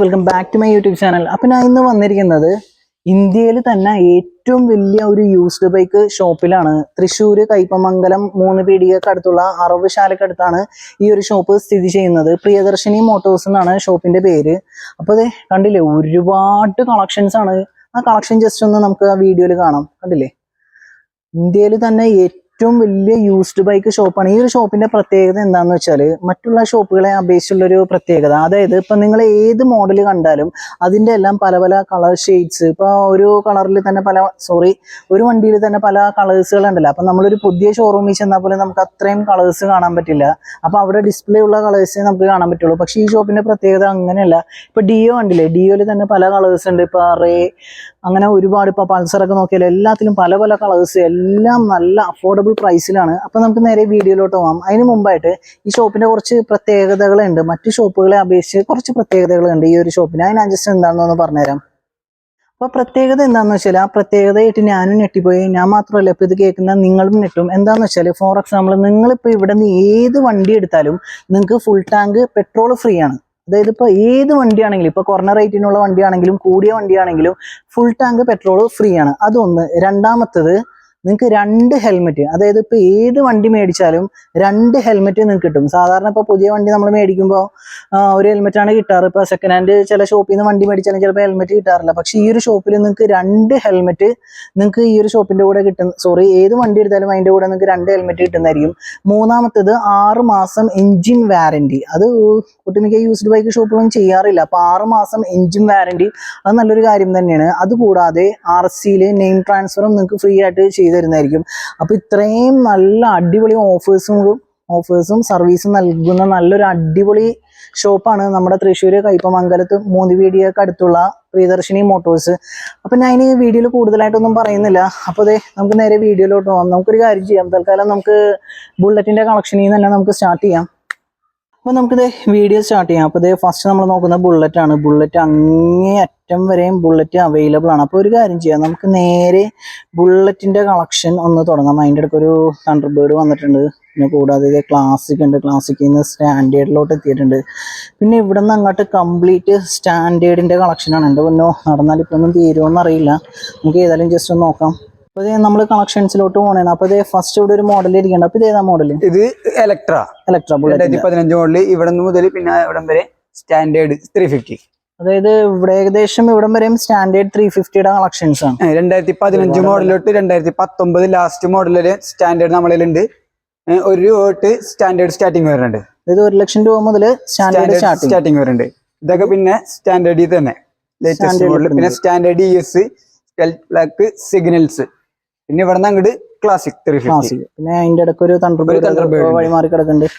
Welcome back to my YouTube channel അപ്പൊ ഞാൻ ഇന്ന് വന്നിരിക്കുന്നത് ഇന്ത്യയിൽ തന്നെ ഏറ്റവും വലിയ ഒരു യൂസ്ഡ് ബൈക്ക് ഷോപ്പിലാണ് തൃശ്ശൂർ കൈപ്പമംഗലം മൂന്ന് പീടികക്ക് അടുത്തുള്ള അറവ് ശാലക്കടുത്താണ് ഈ ഒരു ഷോപ്പ് സ്ഥിതി ചെയ്യുന്നത്. പ്രിയദർശിനി മോട്ടോഴ്സ് എന്നാണ് ഷോപ്പിന്റെ പേര്. അപ്പോൾ അതെ കണ്ടില്ലേ ഒരുപാട് കളക്ഷൻസ് ആണ്. ആ കളക്ഷൻ ജസ്റ്റ് ഒന്ന് നമുക്ക് ആ വീഡിയോയിൽ കാണാം. കണ്ടില്ലേ? ഇന്ത്യയിൽ തന്നെ ഏറ്റവും വലിയ യൂസ്ഡ് ബൈക്ക് ഷോപ്പാണ് ഈ ഒരു ഷോപ്പിന്റെ പ്രത്യേകത എന്താണെന്ന് വെച്ചാൽ മറ്റുള്ള ഷോപ്പുകളെ അപേക്ഷിച്ചുള്ള ഒരു പ്രത്യേകത. അതായത് ഇപ്പൊ നിങ്ങൾ ഏത് മോഡൽ കണ്ടാലും അതിന്റെ എല്ലാം പല പല കളർ ഷെയ്ഡ്സ് ഇപ്പൊ ഒരു കളറിൽ തന്നെ പല സോറി ഒരു വണ്ടിയിൽ തന്നെ പല കളേഴ്സുകൾ ഉണ്ടല്ലോ. അപ്പൊ നമ്മളൊരു പുതിയ ഷോറൂമിൽ ചെന്നാൽ പോലും നമുക്ക് അത്രയും കളേഴ്സ് കാണാൻ പറ്റില്ല. അപ്പൊ അവിടെ ഡിസ്പ്ലേ ഉള്ള കളേഴ്സേ നമുക്ക് കാണാൻ പറ്റുള്ളൂ. പക്ഷെ ഈ ഷോപ്പിന്റെ പ്രത്യേകത അങ്ങനെയല്ല. ഇപ്പൊ ഡിയോ കണ്ടില്ലേ? ഡിയോയിൽ തന്നെ പല കളേഴ്സ് ഉണ്ട്. ഇപ്പൊ റേ അങ്ങനെ ഒരുപാട് ഇപ്പൊ പൾസറൊക്കെ നോക്കിയാൽ എല്ലാത്തിലും പല പല കളേഴ്സ് എല്ലാം നല്ല അഫോർഡബിൾ പ്രൈസിലാണ് അപ്പൊ നമുക്ക് നേരെ വീഡിയോയിലോട്ട് പോകാം അതിന് മുമ്പായിട്ട് ഈ ഷോപ്പിന്റെ കുറച്ച് പ്രത്യേകതകളുണ്ട്. മറ്റു ഷോപ്പുകളെ അപേക്ഷിച്ച് കുറച്ച് പ്രത്യേകതകളുണ്ട് ഈ ഒരു ഷോപ്പിന് അതിന് എന്താണെന്ന് പറഞ്ഞുതരാം. അപ്പൊ പ്രത്യേകത എന്താന്ന് വെച്ചാൽ ആ പ്രത്യേകതയായിട്ട് ഞാനും ഞെട്ടിപ്പോയി. ഞാൻ മാത്രമല്ല ഇപ്പൊ ഇത് കേൾക്കുന്ന നിങ്ങളും ഞെട്ടും. എന്താന്ന് വെച്ചാൽ ഫോർ എക്സാമ്പിൾ നിങ്ങളിപ്പോ ഇവിടെ നിന്ന് ഏത് വണ്ടി എടുത്താലും നിങ്ങൾക്ക് ഫുൾ ടാങ്ക് പെട്രോൾ ഫ്രീ ആണ്. അതായത് ഇപ്പൊ ഏത് വണ്ടിയാണെങ്കിലും ഇപ്പൊ കുറഞ്ഞ റേറ്റിനുള്ള വണ്ടിയാണെങ്കിലും കൂടിയ വണ്ടിയാണെങ്കിലും ഫുൾ ടാങ്ക് പെട്രോൾ ഫ്രീ ആണ്. അതൊന്ന്. രണ്ടാമത്തത് നിങ്ങൾക്ക് രണ്ട് ഹെൽമെറ്റ് അതായത് ഇപ്പൊ ഏത് വണ്ടി മേടിച്ചാലും രണ്ട് ഹെൽമെറ്റ് നിങ്ങൾക്ക് കിട്ടും. സാധാരണ ഇപ്പൊ പുതിയ വണ്ടി നമ്മൾ മേടിക്കുമ്പോൾ ഒരു ഹെൽമെറ്റ് ആണ് കിട്ടാറ്. ഇപ്പൊ സെക്കൻഡ് ഹാൻഡ് ചില ഷോപ്പിൽ നിന്ന് വണ്ടി മേടിച്ചാലും ചിലപ്പോൾ ഹെൽമെറ്റ് കിട്ടാറില്ല. പക്ഷെ ഈ ഒരു ഷോപ്പിൽ നിങ്ങൾക്ക് രണ്ട് ഹെൽമെറ്റ് നിങ്ങൾക്ക് ഈ ഒരു ഷോപ്പിന്റെ കൂടെ കിട്ടും. സോറി ഏത് വണ്ടി എടുത്താലും അതിന്റെ കൂടെ നിങ്ങൾക്ക് രണ്ട് ഹെൽമെറ്റ് കിട്ടുന്നതായിരിക്കും. മൂന്നാമത്തത് ആറ് മാസം എൻജിൻ വാറന്റി അത് ഒട്ടുമിക്ക യൂസ്ഡ് ബൈക്ക് ഷോപ്പിലൊന്നും ചെയ്യാറില്ല. അപ്പോൾ ആറ് മാസം എൻജിൻ വാറന്റി അത് നല്ലൊരു കാര്യം തന്നെയാണ്. അതുകൂടാതെ ആർ സിയിൽ നെയിം ട്രാൻസ്ഫറും നിങ്ങൾക്ക് ഫ്രീ ആയിട്ട് ചെയ്തു തരുന്നതായിരിക്കും അപ്പൊ ഇത്രയും നല്ല അടിപൊളി ഓഫേഴ്സും ഓഫേഴ്സും സർവീസും നൽകുന്ന നല്ലൊരു അടിപൊളി ഷോപ്പാണ് നമ്മുടെ തൃശ്ശൂർ കയ്പമംഗലത്ത് മൂന്നുവീടിയൊക്കെ അടുത്തുള്ള പ്രിയദർശിനി മോട്ടോഴ്സ് അപ്പൊ ഞാൻ ഈ വീഡിയോയിൽ കൂടുതലായിട്ടൊന്നും പറയുന്നില്ല. അപ്പൊ അതെ നമുക്ക് നേരെ വീഡിയോയിലോട്ട് പോകാം നമുക്കൊരു കാര്യം ചെയ്യാം. തൽക്കാലം നമുക്ക് ബുള്ളറ്റിന്റെ കളക്ഷനിൽ നിന്ന് തന്നെ നമുക്ക് സ്റ്റാർട്ട് ചെയ്യാം. അപ്പൊ നമുക്കിത് വീഡിയോ സ്റ്റാർട്ട് ചെയ്യാം. അപ്പോൾ ഇത് ഫസ്റ്റ് നമ്മൾ നോക്കുന്ന ബുള്ളറ്റ് ആണ്. ബുള്ളറ്റ് അങ്ങേ അറ്റം വരെയും ബുള്ളറ്റ് അവൈലബിൾ ആണ്. അപ്പോൾ ഒരു കാര്യം ചെയ്യാം. നമുക്ക് നേരെ ബുള്ളറ്റിന്റെ കളക്ഷൻ ഒന്ന് തുടങ്ങാം. അതിന്റെ ഇടയ്ക്ക് ഒരു തണ്ടർ ബേർഡ് വന്നിട്ടുണ്ട്. പിന്നെ കൂടാതെ ഇത് ക്ലാസിക് ഉണ്ട്. ക്ലാസിക്കിൽ നിന്ന് സ്റ്റാൻഡേർഡിലോട്ട് എത്തിയിട്ടുണ്ട്. പിന്നെ ഇവിടെ നിന്ന് അങ്ങോട്ട് കംപ്ലീറ്റ് സ്റ്റാൻഡേർഡിന്റെ കളക്ഷനാണ് എന്റെ പൊന്നോ നടന്നാൽ ഇപ്പോൾ ഒന്നും തീരുമെന്നറിയില്ല നമുക്ക് ഏതായാലും ജസ്റ്റ് ഒന്ന് നോക്കാം. അപ്പൊ ഇത് നമ്മൾ കളക്ഷൻസിലോട്ട് പോകണേ അപ്പൊ ഇത് ഫസ്റ്റ് ഇവിടെ ഒരു മോഡൽ ഇരിക്കുന്നുണ്ട് അപ്പൊ ഇത് ഏതാ മോഡൽ ഇത് എലക്ട്ര ഇലക്ട്ര ബുള്ളറ്റ് പതിനഞ്ച് മോഡൽ ഇവിടെ നിന്ന് മുതൽ പിന്നെ ഇവിടം വരെ സ്റ്റാൻഡേർഡ് ത്രീ ഫിഫ്റ്റി അതായത് ഇവിടെ ഏകദേശം ഇവിടം വരെയും സ്റ്റാൻഡേർഡ് ത്രീ ഫിഫ്റ്റിയുടെ കളക്ഷൻസ് ആണ്. രണ്ടായിരത്തി പതിനഞ്ച് മോഡലോട്ട് രണ്ടായിരത്തി പത്തൊമ്പത് ലാസ്റ്റ് മോഡലിൽ സ്റ്റാൻഡേർഡ് നമ്മളിലുണ്ട്. ഒരു രൂപ തൊട്ട് സ്റ്റാൻഡേർഡ് സ്റ്റാർട്ടിങ് വരുന്നുണ്ട്. അതായത് ഒരു ലക്ഷം രൂപ മുതൽ സ്റ്റാൻഡേർഡ് സ്റ്റാർട്ടിങ് വരുന്നുണ്ട്. ഇതൊക്കെ പിന്നെ സ്റ്റാൻഡേർഡ് തന്നെ. ലേറ്റസ്റ്റ് മോഡൽ പിന്നെ standard E S black signals പിന്നെ ഇവിടെ നിന്ന് അങ്ങോട്ട് ക്ലാസിക് ത്രീ ഫിഫ്റ്റി പിന്നെ അതിന്റെ ഇടയ്ക്ക് ഒരു തണ്ടർബേഡ്. വഴിമാറി കിടക്കുന്നുണ്ട്.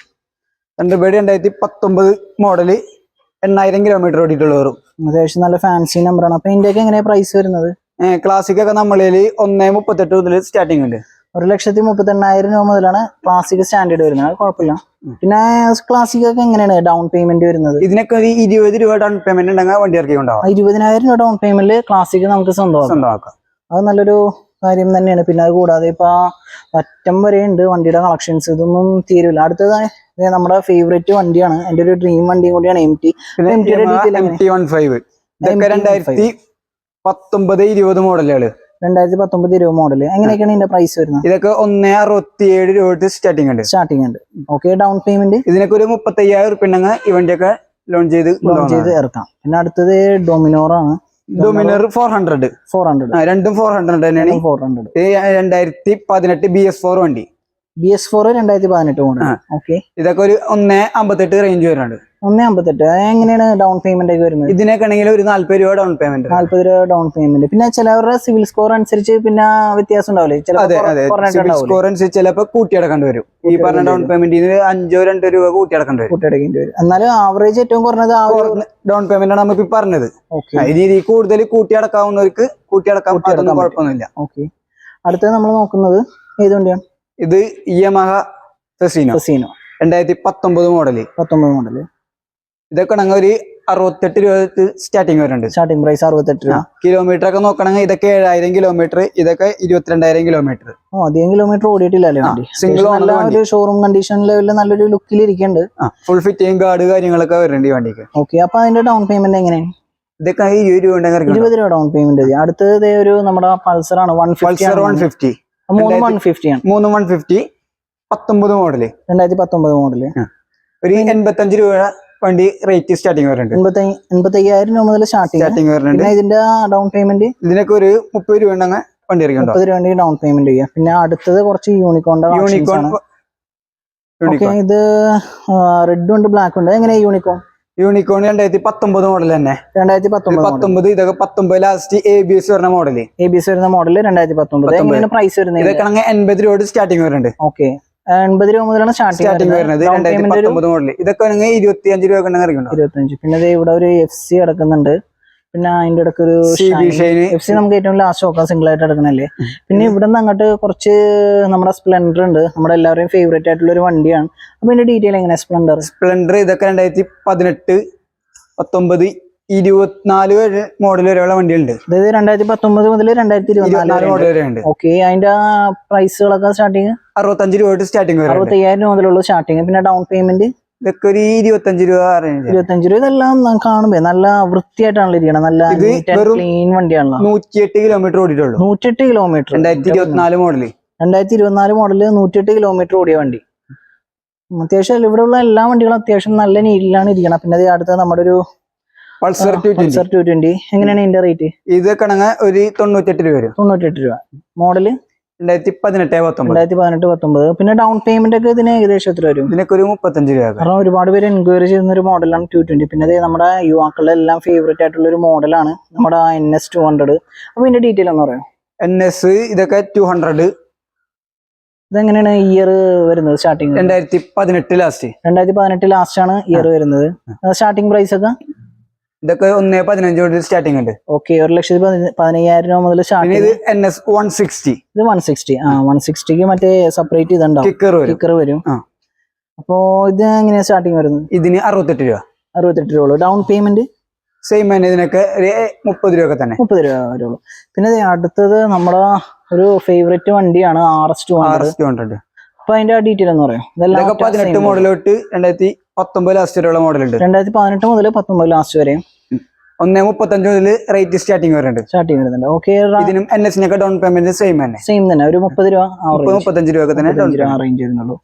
തണ്ടർബേഡ് രണ്ടായിരത്തി പത്തൊമ്പത് മോഡൽ എണ്ണായിരം കിലോമീറ്റർ ഓടിയിട്ടുള്ള വരും അത്യാവശ്യം നല്ല ഫാൻസി നമ്പറാണ് അപ്പൊ ഇതിന്റെയൊക്കെ എങ്ങനെയാ പ്രൈസ് വരുന്നത്? ക്ലാസിക് ഒക്കെ നമ്മളിൽ ഒന്നേ മുപ്പത്തെട്ട് മുതൽ സ്റ്റാർട്ടിങ് ഉണ്ട്. ഒരു ലക്ഷത്തി മുപ്പത്തി എണ്ണായിരം രൂപ മുതലാണ് ക്ലാസിക് സ്റ്റാൻഡേർഡ് വരുന്നത്. കുഴപ്പമില്ല. പിന്നെ ക്ലാസിക് ഒക്കെ എങ്ങനെയാണ് ഡൗൺ പേയ്മെന്റ് വരുന്നത്? ഇതിനൊക്കെ ഒരു ഇരുപത് രൂപ ഡൗൺ പേയ്മെന്റ് ഉണ്ടെങ്കിൽ വണ്ടി ഇറക്കി ഉണ്ടാവും ഇരുപതിനായിരം രൂപ ഡൗൺ പേയ്മെന്റിൽ ക്ലാസിക് നമുക്ക് സ്വന്തമാക്കാം. അത് നല്ലൊരു കാര്യം തന്നെയാണ്. പിന്നെ അത് കൂടാതെ ഇപ്പൊ ആ അറ്റം വരെ ഉണ്ട് വണ്ടിയുടെ കളക്ഷൻസ് ഇതൊന്നും തീരില്ല അടുത്തത് നമ്മുടെ ഫേവറേറ്റ് വണ്ടിയാണ്. എന്റെ ഒരു ഡ്രീം വണ്ടിയും കൂടിയാണ് M T M? T one five രണ്ടായിരത്തി പത്തൊമ്പത് ഇരുപത് മോഡലുകൾ രണ്ടായിരത്തി പത്തൊമ്പത് ഇരുപത് മോഡൽ എങ്ങനെയൊക്കെയാണ് ഇതിന്റെ പ്രൈസ് വരുന്നത്? ഇതൊക്കെ ഒന്നേ അറുപത്തിയേഴ് രൂപ തൊട്ട് സ്റ്റാർട്ടിങ് ഉണ്ട്. സ്റ്റാർട്ടിംഗ് ഉണ്ട്. ഓക്കെ ഡൗൺ പേയ്മെന്റ് ഇതിനൊക്കെ ഒരു മുപ്പത്തി അയ്യായിരം ഉറുപ്പ്യ ഉണ്ടെങ്കിൽ ഈ വണ്ടിയൊക്കെ ലോഞ്ച് ചെയ്ത് ലോൺ ചെയ്ത് ഇറക്കാം. പിന്നെ അടുത്തത് ഡൊമിനോർ ആണ്. Dominar four hundred four hundred രണ്ടും ഫോർ ഹൺഡ്രഡ് തന്നെയാണ്. ഫോർ ഹൺഡ്രഡ് രണ്ടായിരത്തി പതിനെട്ട് ബി എസ് ഫോർ വണ്ടി. ബി എസ് ഫോർ രണ്ടായിരത്തി പതിനെട്ട്. ഓക്കെ ഇതൊക്കെ ഒരു ഒന്നേ അമ്പത്തെട്ട് റേഞ്ച് വരുന്നുണ്ട് ഒന്ന് അമ്പത്തെട്ട്. എങ്ങനെയാണ് ഡൗൺ പേയ്മെന്റ് ഒക്കെ വരുന്നത്? ഇതിനൊക്കെ ആണെങ്കിൽ ഒരു നാല്പത് രൂപ ഡൗൺ പേയ്മെന്റ് നാല്പത് രൂപ ഡൗൺ പേയ്മെന്റ് പിന്നെ ചിലവരുടെ സിവിൽ സ്കോർ അനുസരിച്ച് പിന്നെ വ്യത്യാസം ഉണ്ടാവില്ലേ? സിവിൽ ചിലപ്പോൾ സ്കോർ അനുസരിച്ച് ചിലപ്പോൾ കൂട്ടിയടക്കേണ്ടി വരും. ഈ പറഞ്ഞ ഡൗൺ പേയ്മെന്റ് അഞ്ചോ രണ്ടോ രൂപ കൂട്ടിയടക്കേണ്ടി വരും. കൂട്ടിയടക്കേണ്ടി വരും. എന്നാലും ആവറേജ് ഏറ്റവും കുറഞ്ഞത് ഡൗൺ പേയ്മെന്റ് ആണ് നമുക്ക് പറഞ്ഞത്. ഇനി കൂടുതൽ കൂട്ടിയടക്കാവുന്നവർക്ക് കൂട്ടിയടക്കാം കൂട്ടിയടക്കാൻ പറ്റുന്ന പറ്റും. കുഴപ്പമൊന്നുമില്ല. ഓക്കെ അടുത്തത് നമ്മൾ നോക്കുന്നത് ഏത് വണ്ടിയാണ് ഇത് യമഹ സസീനോ സസീനോ രണ്ടായിരത്തി പത്തൊമ്പത് മോഡൽ പത്തൊമ്പത് മോഡൽ ഇതൊക്കെ ആണെങ്കിൽ ഒരു അറുപത്തെട്ട് രൂപ സ്റ്റാർട്ടിങ് വരുന്നുണ്ട്. സ്റ്റാർട്ടിംഗ് പ്രൈസ് അറുപത്തെട്ട് രൂപ. കിലോമീറ്റർ ഒക്കെ നോക്കണമെങ്കിൽ ഇതൊക്കെ ഏഴായിരം കിലോമീറ്റർ ഇതൊക്കെ ഇരുപത്തിരണ്ടായിരം കിലോമീറ്റർ ഓ അധികം കിലോമീറ്റർ ഓടിയിട്ടില്ലല്ലേ സിംഗിൾ നല്ല ഒരു ഷോറൂം കണ്ടീഷൻ ലെവലിൽ നല്ലൊരു ലുക്കിൽ ഇരിക്കുന്നുണ്ട് ഫുൾ ഫിറ്റിംഗ് ഗാർഡ് കാര്യങ്ങളൊക്കെ വരുന്നുണ്ട് ഈ വണ്ടിക്ക്. ഓക്കെ അപ്പൊ അതിന്റെ ഡൗൺ പേയ്മെന്റ് എങ്ങനെയാണ് ഇതൊക്കെ ഇരുപത് രൂപ ഇരുപത് രൂപ ഡൗൺ പേയ്മെന്റ് അടുത്തത് ഒരു നമ്മുടെ പൾസർ ആണ് വൺ പൾസർ വൺ ഫിഫ്റ്റി മൂന്ന് വൺ ഫിഫ്റ്റി ആണ്. മൂന്ന് വൺ ഫിഫ്റ്റി പത്തൊമ്പത് മോഡൽ രണ്ടായിരത്തി പത്തൊമ്പത് മോഡൽ ഒരു എൺപത്തഞ്ച് രൂപ വണ്ടി റേറ്റ് സ്റ്റാർട്ടിങ് വരുന്നുണ്ട്. എൺപത്തയ്യായിരം രൂപ മുതൽ സ്റ്റാർട്ടിങ് സ്റ്റാർട്ടിങ് വരുന്നുണ്ട്. ഇതിന്റെ ഡൗൺ പേയ്മെന്റ് ഇതിനൊക്കെ ഒരു മുപ്പത് രൂപ ഉണ്ടെങ്കിൽ വണ്ടി ഇറങ്ങിയുണ്ട് മുപ്പത് രൂപ ഡൗൺ പേയ്മെന്റ് ചെയ്യാം. പിന്നെ അടുത്തത് കുറച്ച് യൂണിക്കോണിന്റെ യൂണിക്കോൺ ഇത് റെഡും ഉണ്ട് ബ്ലാക്ക് ഉണ്ട്. എങ്ങനെ യൂണിക്കോൺ യൂണിക്കോൺ രണ്ടായിരത്തി പത്തൊമ്പത് മോഡൽ തന്നെ. രണ്ടായിരത്തി പത്തൊമ്പത് പത്തൊമ്പത് ഇതൊക്കെ പത്തൊമ്പത് ലാസ്റ്റ് എ ബി എസ് വരുന്ന മോഡൽ എ ബി എസ് വരുന്ന മോഡൽ രണ്ടായിരത്തി പത്തൊമ്പത്. പ്രൈസ് വരുന്നത്? ഇതൊക്കെ എൺപത് രൂപ സ്റ്റാർട്ടിങ് വരുന്നുണ്ട്. ഓക്കെ എൺപത് രൂപ മുതലാണ് സ്റ്റാർട്ടിങ് സ്റ്റാർട്ടിംഗ് വരുന്നത്. മോഡൽ ഇതൊക്കെ ഇരുപത്തി അഞ്ച് രൂപ ഇരുപത്തഞ്ച് പിന്നെ ഇവിടെ ഒരു എഫ് സി അടക്കുന്നുണ്ട് പിന്നെ അതിന്റെ ഇടയ്ക്ക് ഒരു എഫ് സി നമുക്ക് ഏറ്റവും ലാസ്റ്റ് നോക്കാം സിംഗിൾ ആയിട്ട് എടുക്കണല്ലേ പിന്നെ ഇവിടെ നിന്ന് അങ്ങോട്ട് കുറച്ച് നമ്മുടെ സ്പ്ലെൻഡർ ഉണ്ട്. നമ്മുടെ എല്ലാവരുടെയും ഫേവറേറ്റ് ആയിട്ടുള്ള ഒരു വണ്ടിയാണ്. അപ്പൊ ഇതിന്റെ ഡീറ്റെയിൽ എങ്ങനെ സ്പ്ലെൻഡർ സ്പ്ലെൻഡർ ഇതൊക്കെ രണ്ടായിരത്തി പതിനെട്ട് പത്തൊമ്പത് ഇരുപത്തിനാല് വരെ മോഡൽ വരെയുള്ള വണ്ടികളുണ്ട്. അതായത് രണ്ടായിരത്തി പത്തൊമ്പത് മുതൽ രണ്ടായിരത്തി ഇരുപത്തിനാല് മോഡൽ വരെ ഉണ്ട് ഓക്കെ അതിന്റെ പ്രൈസുകളൊക്കെ സ്റ്റാർട്ടിങ് അറുപത്തഞ്ച് രൂപ തൊട്ട് സ്റ്റാർട്ടിങ് വരുന്നുണ്ട് അറുപത്തി അയ്യായിരം രൂപ മുതലുള്ള സ്റ്റാർട്ടിങ് പിന്നെ ഡൗൺ പേയ്മെന്റ് ഇതൊക്കെ ഒരു ഇരുപത്തഞ്ച് രൂപ. ഇരുപത്തഞ്ച് രൂപ ഇതെല്ലാം കാണുമ്പോ നല്ല വൃത്തിയായിട്ടാണല്ലോ ഇരിക്കണം നല്ല ക്ലീൻ വണ്ടിയാണല്ലോ. നൂറ്റിയെട്ട് കിലോമീറ്റർ ഓടിയിട്ടുള്ളൂ. നൂറ്റിയെട്ട് കിലോമീറ്റർ രണ്ടായിരത്തി ഇരുപത്തിനാല് മോഡൽ രണ്ടായിരത്തി ഇരുപത്തിനാല് മോഡൽ നൂറ്റിയെട്ട് കിലോമീറ്റർ ഓടിയ വണ്ടി. അത്യാവശ്യം ഇവിടെയുള്ള എല്ലാ വണ്ടികളും അത്യാവശ്യം നല്ല നീറ്റിലാണ് ഇരിക്കണം പിന്നെ അത് അടുത്ത നമ്മുടെ ഒരു Pulsar two Pulsar two twenty എങ്ങനെയാണ് ഇതിന്റെ റേറ്റ് ഇത് കണങ്ങ ഒരു തൊണ്ണൂറ്റെട്ട് രൂപ വരും. തൊണ്ണൂറ്റെട്ട് രൂപ. മോഡൽ രണ്ടായിരത്തി പതിനെട്ട് പത്തൊമ്പത്. രണ്ടായിരത്തി പതിനെട്ട് പത്തൊമ്പത്. പിന്നെ ഡൗൺ പേയ്മെന്റ് ഒക്കെ ഇതിന് ഏകദേശം എത്ര വരും? ഇതിനൊക്കെ ഒരു മുപ്പത്തഞ്ച് രൂപ കാരണം ഒരുപാട് പേര് എൻക്വയറി ചെയ്യുന്ന ഒരു മോഡലാണ് ടു ട്വന്റി പിന്നെ അത് നമ്മുടെ യുവാക്കളുടെ എല്ലാം ഫേവറേറ്റ് ആയിട്ടുള്ള ഒരു മോഡലാണ് നമ്മുടെ എൻ എസ് ടു ഹൺഡ്രഡ് അപ്പൊ ഇതിന്റെ ഡീറ്റെയിൽ ഒന്ന് പറയാം എൻ എസ് ഇതൊക്കെ ടു ഹൺഡ്രഡ് ഇതെങ്ങനെയാണ് ഇയർ വരുന്നത് സ്റ്റാർട്ടിങ് രണ്ടായിരത്തി പതിനെട്ട് ലാസ്റ്റ് രണ്ടായിരത്തി പതിനെട്ട് ലാസ്റ്റ് ആണ് ഇയർ വരുന്നത്. സ്റ്റാർട്ടിംഗ് പ്രൈസ് ഒക്കെ? ഇതൊക്കെ ഒന്ന് പതിനഞ്ച് തൊട്ട് സ്റ്റാർട്ടിങ് ഉണ്ട്. ഓക്കെ ഒരു ലക്ഷത്തി പതി- പതിനയ്യായിരം രൂപ മുതൽ സ്റ്റാർട്ടിംഗ് സ്റ്റാർട്ടിങ് ഇത് എൻ എസ് വൺ സിക്സ്റ്റി ഇത് വൺ സിക്സ്റ്റി ആ വൺ സിക്സ്റ്റിക്ക് മറ്റേ സെപ്പറേറ്റ് ഇതുണ്ടാവും. കിക്കർ വരും. അപ്പോ ഇത് എങ്ങനെയാ സ്റ്റാർട്ടിംഗ് വരുന്നത്? ഇതിന് അറുപത്തെട്ട് രൂപ. അറുപത്തെട്ട് രൂപ ഡൗൺ പേയ്മെന്റ് സെയിം തന്നെ ഇതിനൊക്കെ മുപ്പത് രൂപ തന്നെ. മുപ്പത് രൂപ വരുള്ളൂ. പിന്നെ അടുത്തത് നമ്മുടെ ഒരു ഫേവറേറ്റ് വണ്ടിയാണ് R S two R S two hundred അപ്പൊ അതിന്റെ ഡീറ്റെയിൽ എന്ന് പറയാം. ഇതൊക്കെ പതിനെട്ട് മോഡൽ തൊട്ട് രണ്ടായിരത്തി പത്തൊമ്പത് ലാസ്റ്റ് വരെയുള്ള മോഡൽ ഉണ്ട്. രണ്ടായിരത്തി പതിനെട്ട് മുതൽ പത്തൊമ്പത് ലാസ്റ്റ് വരെ ഒന്നേ മുപ്പത്തഞ്ച് മുതൽ റേറ്റ് സ്റ്റാർട്ടിങ് വരുന്നുണ്ട്. സ്റ്റാർട്ടിങ് വരുന്നുണ്ട്. ഓക്കെ ഇതിനും എൻ എസിനൊക്കെ ഡൗൺ പേയ്മെന്റ് സെയിം തന്നെ. സെയിം തന്നെ. ഒരു മുപ്പത് രൂപ മുപ്പത്തഞ്ച് രൂപ തന്നെ റേഞ്ച് വരുന്നുള്ളൂ.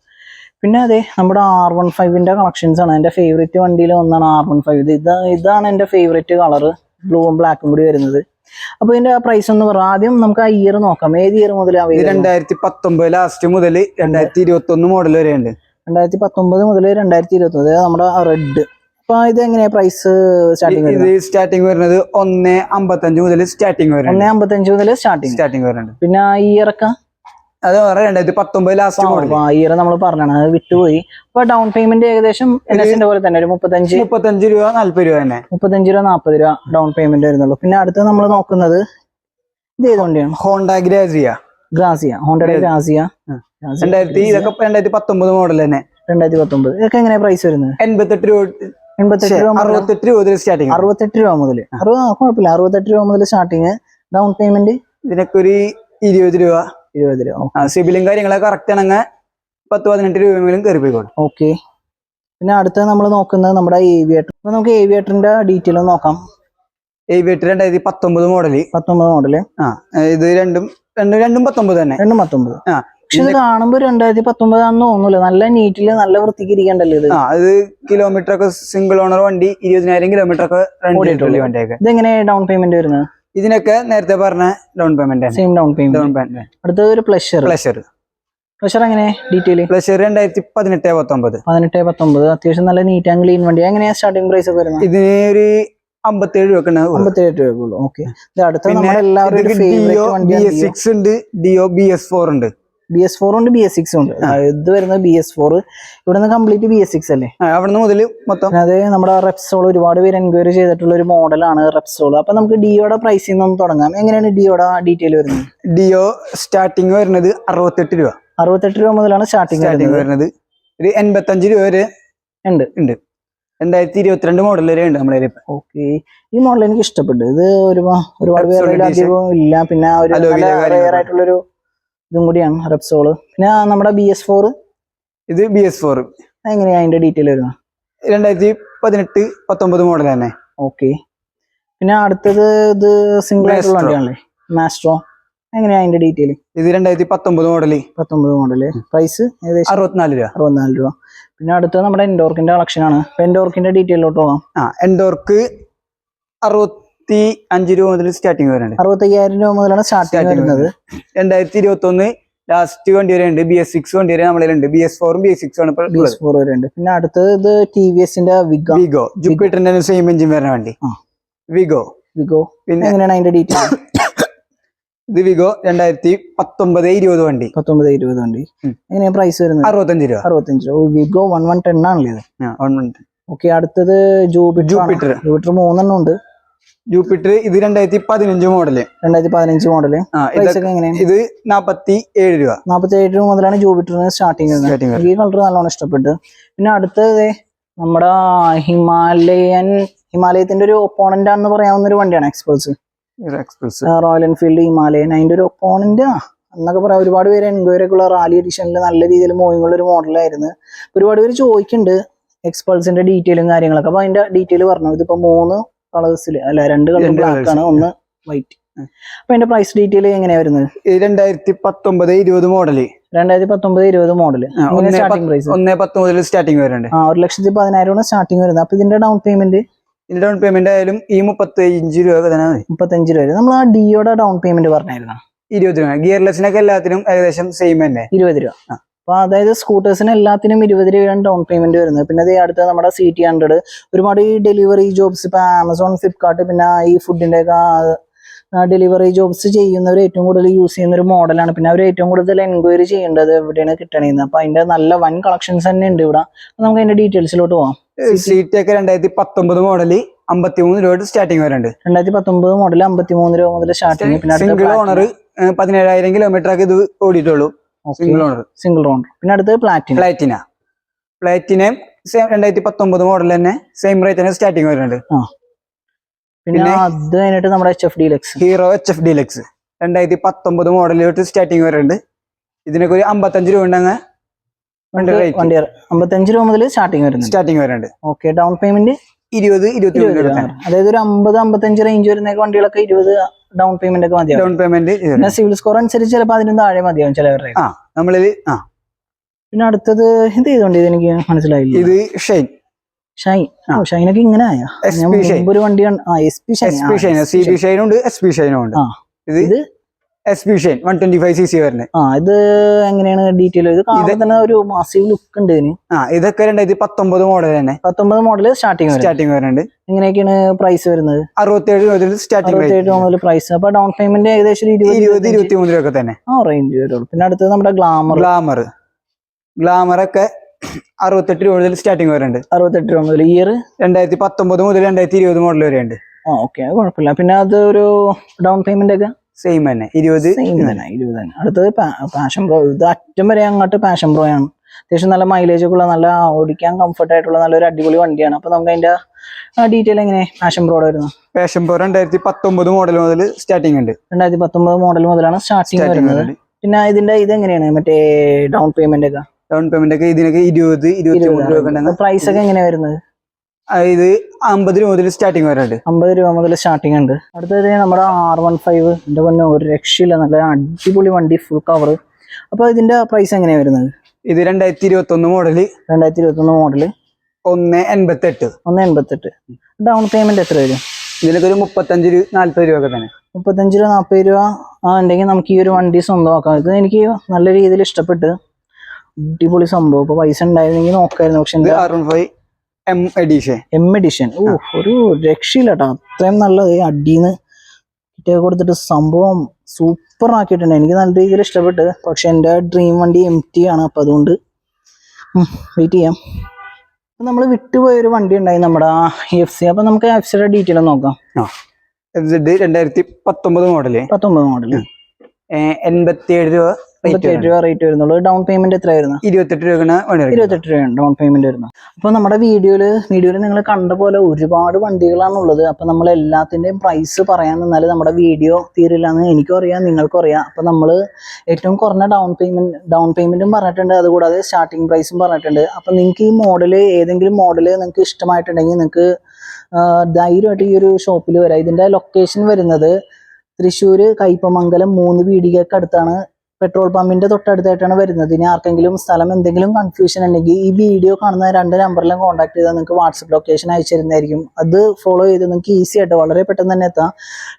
പിന്നെ അതെ നമ്മുടെ ആർ വൺ ഫൈവിന്റെ കളക്ഷൻസ് ആണ്. എന്റെ ഫേവറേറ്റ് വണ്ടിയിൽ ഒന്നാണ് ആർ വൺ ഫൈവ് ഇത് ഇതാ ഇതാണ് എന്റെ ഫേവറേറ്റ് കളർ ബ്ലൂവും ബ്ലാക്കും കൂടി വരുന്നത്. അപ്പൊ ഇതിന്റെ പ്രൈസ് ഒന്ന് പറയാം ആദ്യം നമുക്ക് ആ ഇയർ നോക്കാം. ഏത് ഇയർ മുതൽ രണ്ടായിരത്തി പത്തൊമ്പത് ലാസ്റ്റ് മുതൽ രണ്ടായിരത്തി ഇരുപത്തി ഒന്ന് മോഡൽ വരെയുണ്ട്. രണ്ടായിരത്തി പത്തൊമ്പത് മുതൽ രണ്ടായിരത്തി ഇരുപത്തി നമ്മുടെ റെഡ് അപ്പൊ ഇത് എങ്ങനെയാ പ്രൈസ് സ്റ്റാർട്ടിംഗ് ഇത് വരുന്നത്? സ്റ്റാർട്ടിങ് വരുന്നത് ഒന്ന് അമ്പത്തഞ്ച് മുതൽ സ്റ്റാർട്ടിംഗ് വരുന്നത് ഒന്ന് അമ്പത്തഞ്ച് മുതൽ സ്റ്റാർട്ടിംഗ് സ്റ്റാർട്ടിംഗ് വരുന്നുണ്ട്. പിന്നെ ഒക്കെ? അത് രണ്ടായിരത്തി പത്തൊമ്പത് ലാസ്റ്റ് മോഡൽ ഇയർ നമ്മൾ പറഞ്ഞാണ് അത് വിട്ടുപോയി. അപ്പൊ ഡൗൺ പേയ്മെന്റ് ഏകദേശം എൻ എസിന്റെ പോലെ തന്നെ ഒരു മുപ്പത്തഞ്ച് മുപ്പത്തഞ്ച് രൂപ നാല്പത് രൂപ തന്നെ. മുപ്പത്തഞ്ച് രൂപ നാൽപ്പത് രൂപ ഡൗൺ പേയ്മെന്റ് വരുന്നുള്ളൂ. പിന്നെ അടുത്ത് നമ്മൾ നോക്കുന്നത് ഇത് ഏതുകൊണ്ടാണ്? ഹോണ്ട ഗ്രാസിയ ഗ്രാസിയ ഹോണ്ടയുടെ ഗ്രാസിയ. രണ്ടായിരത്തി ഇതൊക്കെ രണ്ടായിരത്തി പത്തൊമ്പത് മോഡൽ തന്നെ. രണ്ടായിരത്തി പത്തൊമ്പത്. ഇതൊക്കെ എങ്ങനെയാ പ്രൈസ് വരുന്നത്? എൺപത്തെട്ട് രൂപ എൺപത്തെട്ട് രൂപ അറുപത്തെട്ട് രൂപ സ്റ്റാർട്ടിങ് അറുപത്തെട്ട് രൂപ മുതൽ അറുപത് കുഴപ്പമില്ല. അറുപത്തെട്ട് രൂപ മുതൽ സ്റ്റാർട്ടിങ് ഡൗൺ പേയ്മെന്റ് ഇതിനൊക്കെ ഒരു ഇരുപത് രൂപ. ഇരുപത് രൂപ. സിബിലും കാര്യങ്ങളൊക്കെ കറക്റ്റ് ആണെങ്കിൽ പത്ത് പതിനെട്ട് രൂപയെങ്കിലും കയറി പോയിക്കോളും. ഓക്കെ പിന്നെ അടുത്ത നമ്മൾ നോക്കുന്നത് നമ്മുടെ ഏവിയേറ്റർ അപ്പൊ നമുക്ക് ഏവിയേറ്ററിന്റെ ഡീറ്റെയിൽ നോക്കാം. ഏവിയേറ്റർ രണ്ടായിരത്തി പത്തൊമ്പത് മോഡൽ പത്തൊമ്പത് മോഡൽ ആ ഇത് രണ്ടും രണ്ടും രണ്ടും പത്തൊമ്പത് തന്നെ. രണ്ടും പത്തൊമ്പത്. ആ പക്ഷെ ഇത് കാണുമ്പോൾ രണ്ടായിരത്തി പത്തൊമ്പതാണെന്ന് തോന്നുന്നില്ല. നല്ല നീറ്റിൽ നല്ല വൃത്തിക്ക് ഇരിക്കണ്ടല്ലോ ഇത്. ആ അത് കിലോമീറ്റർ ഒക്കെ സിംഗിൾ ഓണർ വണ്ടി ഇരുപതിനായിരം കിലോമീറ്റർ ഒക്കെ റൺ. ചെയ്തിട്ടുള്ള വണ്ടിയൊക്കെ. ഇതെങ്ങനെ ഡൗൺ പേയ്മെന്റ് വരുന്നത്? ഇതിനൊക്കെ നേരത്തെ പറഞ്ഞ down payment same down payment down payment അടുത്തത് ഒരു പ്ലഷർ പ്ലഷർ പ്ലഷർ എങ്ങനെ? ഡീറ്റെയിൽ പ്ലഷർ രണ്ടായിരത്തി പതിനെട്ട് പത്തൊമ്പത്. പതിനെട്ട് പത്തൊമ്പത്. അത്യാവശ്യം നല്ല നീറ്റ് ആൻഡ് ക്ലീൻ വണ്ടി. എങ്ങനെയാ സ്റ്റാർട്ടിംഗ് പ്രൈസ് ഒക്കെ വരുന്നത്? ഇതിന് ഒരു അമ്പത്തേഴ് രൂപ അമ്പത്തേഴ് രൂപയുള്ളൂ ഓക്കെ ഡിഒ അടുത്ത എല്ലാവരും ഉണ്ട് ഡിയോ ബി എസ് ഫോർ ഉണ്ട്. ബി എസ് ഫോർ ഉണ്ട് ബി എസ് സിക്സ് ഉണ്ട്. ഇത് വരുന്നത് ബി എസ് ഫോർ ഇവിടെ നിന്ന് കംപ്ലീറ്റ് ബി എസ് സിക്സ് അല്ലേ അവിടുന്ന് മുതൽ മൊത്തം. അത് നമ്മുടെ റെപ്സോൾ ഒരുപാട് പേര് എൻക്വയറി ചെയ്തിട്ടുള്ള ഒരു മോഡലാണ് റെപ്സോൾ അപ്പൊ നമുക്ക് ഡിയോയുടെ പ്രൈസിൽ നിന്ന് തുടങ്ങാം. എങ്ങനെയാണ് ഡിയോയുടെ ഡീറ്റെയിൽ വരുന്നത്? ഡിയോ സ്റ്റാർട്ടിങ് വരുന്നത് അറുപത്തെട്ട് രൂപ. അറുപത്തെട്ട് രൂപ മുതലാണ് സ്റ്റാർട്ടിങ് സ്റ്റാർട്ടിങ് വരുന്നത്. ഒരു എൺപത്തഞ്ച് രൂപ വരെ ഉണ്ട്. ഉണ്ട്. രണ്ടായിരത്തി ഇരുപത്തിരണ്ട് മോഡൽ വരെ ഉണ്ട് നമ്മുടെ ഓക്കെ. ഈ മോഡൽ എനിക്ക് ഇഷ്ടപ്പെട്ടു. ഇത് ഒരുപാട് ഒരുപാട് പേരുടെ. അധികം ഇല്ല. പിന്നെ ഒരു ആയിട്ടുള്ളൊരു ഇതും കൂടിയാണ് റെപ്സോൾ പിന്നെ നമ്മുടെ ബി എസ് ഫോർ ഇത് ബി എസ് ഫോർ എങ്ങനെയാ അതിന്റെ ഡീറ്റെയിൽ വരുന്നത്? രണ്ടായിരത്തി പതിനെട്ട് പത്തൊമ്പത് മോഡൽ തന്നെ. ഓക്കെ പിന്നെ അടുത്തത് ഇത് സിംഗിൾ ആയിട്ടുള്ള. വണ്ടിയാണല്ലേ? മാസ്ട്രോ എങ്ങനെയാ അതിന്റെ ഡീറ്റെയിൽ ഇത് രണ്ടായിരത്തി പത്തൊമ്പത് മോഡൽ പത്തൊമ്പത് മോഡൽ പ്രൈസ് ഏകദേശം അറുപത്തിനാല് രൂപ. അറുപത്തിനാല് രൂപ. പിന്നെ അടുത്തത് നമ്മുടെ എൻഡോർക്കിന്റെ കളക്ഷൻ ആണ്. എൻഡോർക്കിന്റെ ഡീറ്റെയിലോട്ട് പോകാം. ആ എൻഡോർക്ക് അറുപത്തി അഞ്ച് രൂപ മുതൽ സ്റ്റാർട്ടിങ് വരുന്നുണ്ട് അറുപത്തയ്യായിരം രൂപ മുതലാണ് സ്റ്റാർട്ടിങ് വരുന്നത്. രണ്ടായിരത്തി ഇരുപത്തി ഒന്ന് ലാസ്റ്റ് വണ്ടി വരെ ഉണ്ട് ബി എസ് സിക്സ് വണ്ടി വരെ നമ്മളിൽ ഉണ്ട് ബി എസ് ഫോറും ബി എസ് സിക്സ് ആണ് ബി എസ് ഫോർ വരെ ഉണ്ട് പിന്നെ അടുത്തത് ഇത് ടി വി എസിന്റെ വിഗോ വിഗോ ജുപ്പിറ്ററിന്റെ സെയിം എഞ്ചിൻ വരുന്ന വണ്ടി. വിഗോ വിഗോ പിന്നെ എങ്ങനെയാണ് അതിന്റെ ഡീറ്റെയിൽ ഇത് വിഗോ രണ്ടായിരത്തി പത്തൊമ്പത് ഇരുപത് വണ്ടി. പത്തൊമ്പത് ഇരുപത് വണ്ടി. എങ്ങനെയാണ് എങ്ങനെയാ പ്രൈസ് വരുന്നത്? അറുപത്തഞ്ച് രൂപ. അറുപത്തഞ്ച് രൂപ. വിഗോ വൺ വൺ ടെൻ ആണല്ലേ ഇത്? One ten. ഓക്കെ അടുത്തത് ജൂപിറ്റർ ജൂപിറ്റർ ജൂപിറ്റർ മൂന്നെണ്ണം ഉണ്ട്. ജൂപ്പിറ്റർ ഇത് രണ്ടായിരത്തി പതിനഞ്ച് മോഡൽ രണ്ടായിരത്തി പതിനഞ്ച് മോഡൽ ഇത് നാപ്പത്തി ഏഴ് രൂപ നാപ്പത്തി ഏഴ് രൂപ മുതലാണ് ജൂപ്പിറ്ററിന് സ്റ്റാർട്ടിങ് ഈ കളർ നല്ലോണം ഇഷ്ടപ്പെട്ടു. പിന്നെ അടുത്തത് നമ്മുടെ ഹിമാലയൻ ഹിമാലയത്തിന്റെ ഒരു ഒപ്പോണന്റ് ആണെന്ന് പറയാവുന്ന ഒരു വണ്ടിയാണ് express express Royal Enfield Himalayan. അതിന്റെ ഒരു ഒപ്പോണന്റ് എന്നൊക്കെ പറയാം. ഒരുപാട് പേര് എൻക്വയറി ഒക്കെ ഉള്ള റാലി എഡിഷനിൽ നല്ല രീതിയിൽ മൂവിംഗ് ഉള്ള ഒരു മോഡലായിരുന്നു ഒരുപാട് പേര് ചോദിക്കുന്നുണ്ട് എക്സ്പൾസിന്റെ ഡീറ്റെയിലും കാര്യങ്ങളൊക്കെ. അപ്പൊ അതിന്റെ ഡീറ്റെയിൽ പറഞ്ഞു? ഇതിപ്പോ മൂന്ന് കളേഴ്സിൽ അല്ല രണ്ട് കളർ ബ്ലാക്ക് ആണ് ഒന്ന് വൈറ്റ് അപ്പൊ അതിന്റെ പ്രൈസ് ഡീറ്റെയിൽ എങ്ങനെയാ വരുന്നത്? രണ്ടായിരത്തി പത്തൊമ്പത് ഇരുപത് മോഡൽ രണ്ടായിരത്തി പത്തൊമ്പത് ഇരുപത് മോഡൽ സ്റ്റാർട്ടിംഗ് പ്രൈസ് ഒന്നേ പത്ത് മുതൽ സ്റ്റാർട്ടിങ് വരുന്നുണ്ട്. ആ ഒരു ലക്ഷത്തി പതിനായിരമാണ് സ്റ്റാർട്ടിംഗ് വരുന്നത്. അപ്പൊ ഇതിന്റെ ഡൗൺ പേയ്മെന്റ് ഇതിന്റെ ഡൗൺ പേയ്മെന്റ് ആയാലും ഈ മുപ്പത്തഞ്ച് രൂപ ഒക്കെ തന്നെ മതി. മുപ്പത്തഞ്ച് രൂപ നമ്മൾ ആ ഡിയോടെ ഡൗൺ പേയ്മെന്റ് പറഞ്ഞായിരുന്നു? ഇരുപത് രൂപ. ഗിയർലെസ്സിനൊക്കെ എല്ലാത്തിനും ഏകദേശം സെയിം തന്നെ. ഇരുപത് രൂപ. ആ. അപ്പൊ അതായത് സ്കൂട്ടേഴ്സിന് എല്ലാത്തിനും ഇരുപത് രൂപയാണ് ഡൗൺ പേയ്മെന്റ് വരുന്നത്. പിന്നെ അത് അടുത്ത നമ്മുടെ സി ടി ഹൺഡ്രഡ് ഒരുപാട് ഈ ഡെലിവറി ജോബ്സ് ഇപ്പൊ ആമസോൺ ഫ്ലിപ്കാർട്ട് പിന്നെ ഈ ഫുഡിന്റെ ഒക്കെ ഡെലിവറി ജോബ്സ് ചെയ്യുന്നവർ ഏറ്റവും കൂടുതൽ യൂസ് ചെയ്യുന്ന ഒരു മോഡലാണ് പിന്നെ അവർ ഏറ്റവും കൂടുതൽ എൻക്വയറി ചെയ്യേണ്ടത് എവിടെയാണ് കിട്ടണേന്ന്. അപ്പൊ അതിന്റെ നല്ല വൻ കളക്ഷൻസ് തന്നെ ഉണ്ട് ഇവിടെ. നമുക്ക് അതിന്റെ ഡീറ്റെയിൽസിലോട്ട് പോവാം. സീറ്റ് ഒക്കെ രണ്ടായിരത്തി പത്തൊമ്പത് മോഡൽ അമ്പത്തി മൂന്ന് രൂപ സ്റ്റാർട്ടിങ് വരുന്നുണ്ട്. രണ്ടായിരത്തി പത്തൊമ്പത് മോഡൽ അമ്പത്തി മൂന്ന് രൂപ മുതൽ സ്റ്റാർട്ടിംഗ് പിന്നെ സിംഗിൾ ഓണർ പതിനേഴായിരം കിലോമീറ്റർ ഒക്കെ ഇത് ഓടിയിട്ടുള്ളൂ. സിംഗിൾ ഓണർ സിംഗിൾ ഓണർ പിന്നെ അടുത്ത് പ്ലാറ്റിന പ്ലാറ്റിന പ്ലാറ്റിനം രണ്ടായിരത്തി പത്തൊമ്പത് മോഡൽ തന്നെ സെയിം റേറ്റ് തന്നെ സ്റ്റാർട്ടിങ് വരുന്നുണ്ട്. പിന്നെ അത് കഴിഞ്ഞിട്ട് നമ്മുടെ H F Deluxe Hero H F Deluxe രണ്ടായിരത്തി പത്തൊമ്പത് മോഡലിലോട്ട് സ്റ്റാർട്ടിങ് വരുന്നുണ്ട്. ഇതിനൊക്കെ ഒരു അമ്പത്തഞ്ച് രൂപ ഉണ്ടെങ്കിൽ വണ്ടി അമ്പത്തഞ്ച് രൂപ മുതൽ സ്റ്റാർട്ടിങ് വരുന്നുണ്ട്. സ്റ്റാർട്ടിങ് വരുന്നുണ്ട്. ഓക്കെ ഡൗൺ പേയ്മെന്റ് ഇരുപത് ഇരുപത്തി അതായത് ഒരു അമ്പത് അമ്പത്തഞ്ച് റേഞ്ച് വരുന്ന വണ്ടികളൊക്കെ ഇരുപത് ഡൗൺ പേയ്മെന്റ് ഒക്കെ മതിയാവും. ഡൗൺ പേയ്മെന്റ് പിന്നെ സിവിൽ സ്കോർ അനുസരിച്ച് ചിലപ്പോൾ അതിനൊന്നും താഴെ മതിയാവും ചിലവരുടെ ആ നമ്മളിൽ ആ. പിന്നെ അടുത്തത് എന്ത് ചെയ്തോണ്ട് ഇത് എനിക്ക് മനസ്സിലായില്ല. ഇത് ഷൈൻ. ഷൈൻ. ആ. ഓ ഷൈനൊക്കെ ഇങ്ങനെ ആയാ. ഒരു വണ്ടി ആ S P Shine C P ഷൈനും ഉണ്ട് എസ് പി ഷൈനും ഉണ്ട്. ഇത് ഇത് S P Shine one twenty five C C വരുന്നത്. ആ ഇത് എങ്ങനെയാണ് ഡീറ്റെയിൽ ഇത് തന്നെ ഒരു മാസീവ് ലുക്ക് ഉണ്ട് ഇതിന്. ആ ഇതൊക്കെ രണ്ടായിരത്തി പത്തൊമ്പത് മോഡൽ തന്നെ. പത്തൊമ്പത് മോഡൽ സ്റ്റാർട്ടിങ് വരും സ്റ്റാർട്ടിങ് വരുന്നുണ്ട്. എങ്ങനെയൊക്കെയാണ് പ്രൈസ് വരുന്നത്? അറുപത്തേഴ് മുതൽ സ്റ്റാർട്ടിങ് അറുപത്തേഴ് മുതൽ പ്രൈസ് അപ്പൊ ഡൗൺ പേയ്മെന്റ് ഏകദേശം ഇരുപത് ഇരുപത് ഇരുപത്തി മൂന്ന് രൂപ തന്നെ. ആ റേഞ്ച് വരുള്ളൂ. പിന്നെ അടുത്തത് നമ്മുടെ ഗ്ലാമർ ഗ്ലാമർ ഗ്ലാമർ ഒക്കെ അറുപത്തെട്ട് രൂപ മുതൽ സ്റ്റാർട്ടിങ് വരുന്നുണ്ട്. അറുപത്തെട്ട് രൂപ മുതൽ ഇയർ രണ്ടായിരത്തി പത്തൊമ്പത് മുതൽ രണ്ടായിരത്തി ഇരുപത് മോഡൽ വരെ ഉണ്ട് ആ ഓക്കെ കുഴപ്പമില്ല. പിന്നെ അത് ഒരു ഡൗൺ പേയ്മെന്റ് ഒക്കെ? സെയിം തന്നെ. ഇരുപത് സെയിം തന്നെ. ഇരുപത് തന്നെ. അടുത്തത് പാഷൻ പ്രോ ഇത് അറ്റം വരെ അങ്ങോട്ട് പാഷൻ പ്രോ ആണ്. അത്യാവശ്യം നല്ല മൈലേജ് ഒക്കെ ഉള്ള നല്ല ഓടിക്കാൻ കംഫർട്ട് ആയിട്ടുള്ള നല്ലൊരു അടിപൊളി വണ്ടിയാണ്. അപ്പൊ നമുക്ക് അതിന്റെ ഡീറ്റെയിൽ എങ്ങനെ പാഷൻ പ്രോടെ വരുന്നത്? പാഷൻ പ്രോ രണ്ടായിരത്തി പത്തൊമ്പത് മോഡൽ മുതൽ സ്റ്റാർട്ടിങ് ഉണ്ട്. രണ്ടായിരത്തി പത്തൊമ്പത് മോഡൽ മുതലാണ് സ്റ്റാർട്ടിങ് സ്റ്റാർട്ടിങ് വരുന്നത്. പിന്നെ ഇതിന്റെ ഇത് എങ്ങനെയാണ്? മറ്റേ ഡൗൺ പേയ്മെന്റ് ഒക്കെ? ഡൗൺ പേയ്മെന്റ് ഒക്കെ ഇതിനൊക്കെ ഇരുപത് ഇരുപത്തി മൂന്ന് രൂപ പ്രൈസ് ഒക്കെ എങ്ങനെയാണ് വരുന്നത്? ഇത് അമ്പത് രൂപ മുതൽ സ്റ്റാർട്ടിങ് വരുന്നുണ്ട് അമ്പത് രൂപ മുതൽ സ്റ്റാർട്ടിംഗ് ഉണ്ട്. അടുത്തത് നമ്മുടെ ആർ വൺ ഫൈവ് എന്റെ പൊന്നെ ഒരു രക്ഷയില്ല. നല്ല അടിപൊളി വണ്ടി ഫുൾ കവർ അപ്പൊ ഇതിന്റെ പ്രൈസ് എങ്ങനെയാ വരുന്നത്? ഇത് രണ്ടായിരത്തി ഇരുപത്തി ഒന്ന് മോഡൽ രണ്ടായിരത്തി ഇരുപത്തി ഒന്ന് മോഡൽ ഒന്ന് എൺപത്തി എട്ട് ഒന്ന് എൺപത്തെട്ട്. ഡൗൺ പേയ്മെന്റ് എത്ര വരും? ഇതിനൊക്കെ ഒരു മുപ്പത്തഞ്ച് രൂപ നാല്പത് രൂപ ഒക്കെ തന്നെ. മുപ്പത്തഞ്ച് രൂപ നാൽപ്പത് രൂപ ആ ഉണ്ടെങ്കിൽ നമുക്ക് ഈ ഒരു വണ്ടി സ്വന്തമാക്കാം. ഇത് എനിക്ക് നല്ല രീതിയിൽ ഇഷ്ടപ്പെട്ട്. അടിപൊളി സംഭവം. ഇപ്പൊ പൈസ ഉണ്ടായിരുന്നെങ്കിൽ നോക്കായിരുന്നു. പക്ഷെ five M edition M edition ഓ ഒരു രക്ഷയില്ല കേട്ടോ അത്രയും നല്ലത് അടിയിൽ അടിന്ന് കിറ്റൊക്കെ കൊടുത്തിട്ട് സംഭവം സൂപ്പർ ആക്കിയിട്ടുണ്ട്. എനിക്ക് നല്ല രീതിയിൽ ഇഷ്ടപ്പെട്ട്. പക്ഷെ എന്റെ ഡ്രീം വണ്ടി എം ടി ആണ്. അപ്പം അതുകൊണ്ട് വെയിറ്റ് ചെയ്യാം. നമ്മൾ വിട്ടുപോയ ഒരു വണ്ടി ഉണ്ടായി നമ്മുടെ എഫ് സി അപ്പം നമുക്ക് എഫ് സിയുടെ ഡീറ്റെയിൽ നോക്കാം. ഇത് രണ്ടായിരത്തി പത്തൊമ്പത് മോഡൽ പത്തൊമ്പത് മോഡൽ എൺപത്തി ഏഴ് രൂപ റേറ്റ് ഇരുപത്തിയേഴ് രൂപ റേറ്റ് വരുന്നുള്ളൂ. ഡൗൺ പേയ്മെന്റ് എത്രയായിരുന്നു? ഇരുപത്തെട്ട് രൂപയാണ്. ഇരുപത്തെട്ട് രൂപയാണ് ഡൗൺ പേയ്മെന്റ് വരുന്നത്. അപ്പോൾ നമ്മുടെ വീഡിയോയിൽ വീഡിയോയിൽ നിങ്ങൾ കണ്ട പോലെ ഒരുപാട് വണ്ടികളാണുള്ളത്. അപ്പൊ നമ്മൾ എല്ലാത്തിന്റെയും പ്രൈസ് പറയാൻ നിന്നാൽ നമ്മുടെ വീഡിയോ തീരില്ല എന്ന് എനിക്കും അറിയാം നിങ്ങൾക്കും അറിയാം. അപ്പൊ നമ്മൾ ഏറ്റവും കുറഞ്ഞ ഡൗൺ പേയ്മെന്റ് ഡൗൺ പേയ്മെന്റും പറഞ്ഞിട്ടുണ്ട്. അതുകൂടാതെ സ്റ്റാർട്ടിംഗ് പ്രൈസും പറഞ്ഞിട്ടുണ്ട്. അപ്പൊ നിങ്ങൾക്ക് ഈ മോഡൽ ഏതെങ്കിലും മോഡൽ നിങ്ങൾക്ക് ഇഷ്ടമായിട്ടുണ്ടെങ്കിൽ നിങ്ങൾക്ക് ധൈര്യമായിട്ട് ഈ ഒരു ഷോപ്പിൽ വരാം. ഇതിന്റെ ലൊക്കേഷൻ വരുന്നത് തൃശ്ശൂർ കയ്പമംഗലം മൂന്ന് പീടികക്ക് അടുത്താണ് പെട്രോൾ പമ്പിന്റെ തൊട്ടടുത്തായിട്ടാണ് വരുന്നത്. ഇനി ആർക്കെങ്കിലും സ്ഥലം എന്തെങ്കിലും കൺഫ്യൂഷൻ ഉണ്ടെങ്കിൽ ഈ വീഡിയോ കാണുന്ന രണ്ട് നമ്പറിലും കോൺടാക്ട് ചെയ്താൽ നിങ്ങൾക്ക് വാട്സപ്പ് ലൊക്കേഷൻ അയച്ചു തരുന്നതായിരിക്കും അത് ഫോളോ ചെയ്ത് നിങ്ങൾക്ക് ഈസി ആയിട്ട് വളരെ പെട്ടെന്ന് തന്നെ എത്താം.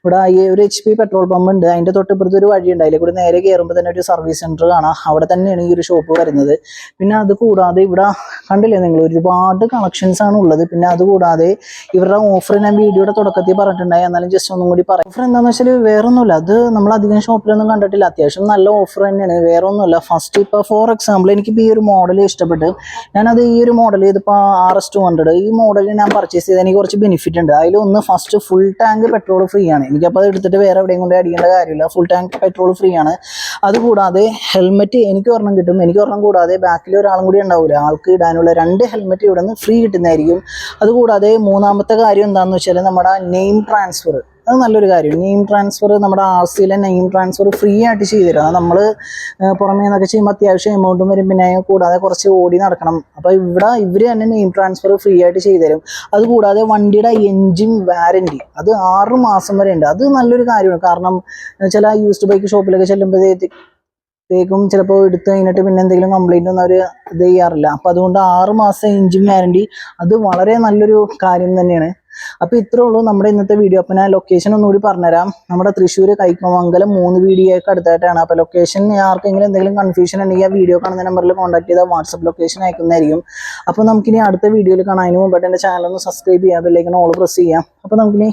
ഇവിടെ ഈ ഒരു എച്ച് പി പെട്രോൾ പമ്പ് ഉണ്ട്. അതിന്റെ തൊട്ടിപ്പുറത്ത് ഒരു വഴിയുണ്ട്. അതിലെ കൂടി നേരെ കയറുമ്പോൾ തന്നെ ഒരു സർവീസ് സെന്റർ കാണാം. അവിടെ തന്നെയാണ് ഈ ഒരു ഷോപ്പ് വരുന്നത്. പിന്നെ അത് കൂടാതെ ഇവിടെ കണ്ടില്ലേ നിങ്ങൾ? ഒരുപാട് കളക്ഷൻസ് ആണ് ഉള്ളത്. പിന്നെ അത് കൂടാതെ ഇവരുടെ ഓഫർ ഞാൻ വീഡിയോയുടെ തുടക്കത്തിൽ പറഞ്ഞിട്ടുണ്ടായി. എന്നാലും ജസ്റ്റ് ഒന്നും കൂടി പറയാം. ഓഫർ എന്താണെന്ന് വെച്ചാൽ വേറെ ഒന്നുമില്ല അത് നമ്മൾ അധികം ഷോപ്പിലൊന്നും കണ്ടിട്ടില്ല. അത്യാവശ്യം നല്ല തന്നെയാണ്. വേറെ ഒന്നുമല്ല ഫസ്റ്റ് ഇപ്പോൾ ഫോർ എക്സാമ്പിൾ എനിക്കിപ്പോൾ ഈ ഒരു മോഡൽ ഇഷ്ടപ്പെട്ട് ഞാനത് ഈ ഒരു മോഡൽ ഇതിപ്പോൾ ആർ എസ് ടു ഹൺഡ്രഡ് ഈ മോഡൽ ഞാൻ പർച്ചേസ് ചെയ്ത് എനിക്ക് കുറച്ച് ബെനിഫിറ്റ് ഉണ്ട്. അതിലൊന്ന് first full tank petrol free ആണ്. എനിക്കപ്പോൾ അത് എടുത്തിട്ട് വേറെ എവിടെയും കൊണ്ട് അടിക്കേണ്ട കാര്യമില്ല. ഫുൾ ടാങ്ക് പെട്രോൾ ഫ്രീ ആണ്. അതുകൂടാതെ ഹെൽമെറ്റ് എനിക്ക് ഒരെണ്ണം കിട്ടും. എനിക്ക് ഒരെണ്ണം കൂടാതെ ബാക്കിൽ ഒരാളും കൂടി ഉണ്ടാവില്ല ആൾക്ക് ഇടാനുള്ള രണ്ട് ഹെൽമെറ്റ് ഇവിടെ നിന്ന് ഫ്രീ കിട്ടുന്നതായിരിക്കും. അതുകൂടാതെ മൂന്നാമത്തെ കാര്യം എന്താണെന്ന് വെച്ചാൽ നമ്മുടെ നെയിം ട്രാൻസ്ഫർ അത് നല്ലൊരു കാര്യം. നെയിം ട്രാൻസ്ഫർ നമ്മുടെ ആർ സിയിലെ നെയിം ട്രാൻസ്ഫർ ഫ്രീ ആയിട്ട് ചെയ്തു അത് നമ്മൾ പുറമേ നിന്നൊക്കെ ചെയ്യുമ്പോൾ അത്യാവശ്യം എമൗണ്ടും വരും. പിന്നെ കൂടാതെ കുറച്ച് ഓടി നടക്കണം. അപ്പോൾ ഇവിടെ ഇവർ തന്നെ നെയിം ട്രാൻസ്ഫർ ഫ്രീ ആയിട്ട് ചെയ്തു തരും. അതുകൂടാതെ വണ്ടിയുടെ എൻജിൻ വാരന്റി അത് ആറ് മാസം വരെ ഉണ്ട്. അത് നല്ലൊരു കാര്യമാണ്. കാരണം ചില യൂസ്ഡ് ബൈക്ക് ഷോപ്പിലൊക്കെ ചെല്ലുമ്പോഴത്തേക്ക് ത്തേക്കും ചിലപ്പോൾ എടുത്ത് കഴിഞ്ഞിട്ട് പിന്നെ എന്തെങ്കിലും കംപ്ലൈന്റ് ഒന്നും അവർ ഇത് ചെയ്യാറില്ല. അപ്പോൾ അതുകൊണ്ട് ആറ് മാസം എഞ്ചിൻ വാരണ്ടി അത് വളരെ നല്ലൊരു കാര്യം തന്നെയാണ്. അപ്പോൾ ഇത്രേ ഉള്ളൂ നമ്മുടെ ഇന്നത്തെ വീഡിയോ അപ്പോൾ ഞാൻ ലൊക്കേഷൻ ഒന്നുകൂടി പറഞ്ഞുതരാം. നമ്മുടെ തൃശ്ശൂർ കൈക്കമംഗലം മൂന്ന് വീഡിയോയൊക്കെ അടുത്തായിട്ടാണ്. അപ്പോൾ ലൊക്കേഷൻ ആർക്കെങ്കിലും എന്തെങ്കിലും കൺഫ്യൂഷൻ ഉണ്ടെങ്കിൽ ആ വീഡിയോ കാണുന്ന നമ്പറിൽ കോൺടാക്ട് ചെയ്താൽ വാട്സപ്പ് ലൊക്കേഷൻ അയക്കുന്നതായിരിക്കും. അപ്പോൾ നമുക്കിനി അടുത്ത വീഡിയോയിൽ കാണാൻ അതിന് മുമ്പായിട്ട് എന്റെ ചാനൽ ഒന്ന് സബ്സ്ക്രൈബ് ചെയ്യാം ബെല്ലൈക്കൺ ഓൾ പ്രസ് ചെയ്യാം അപ്പോൾ നമുക്കിനി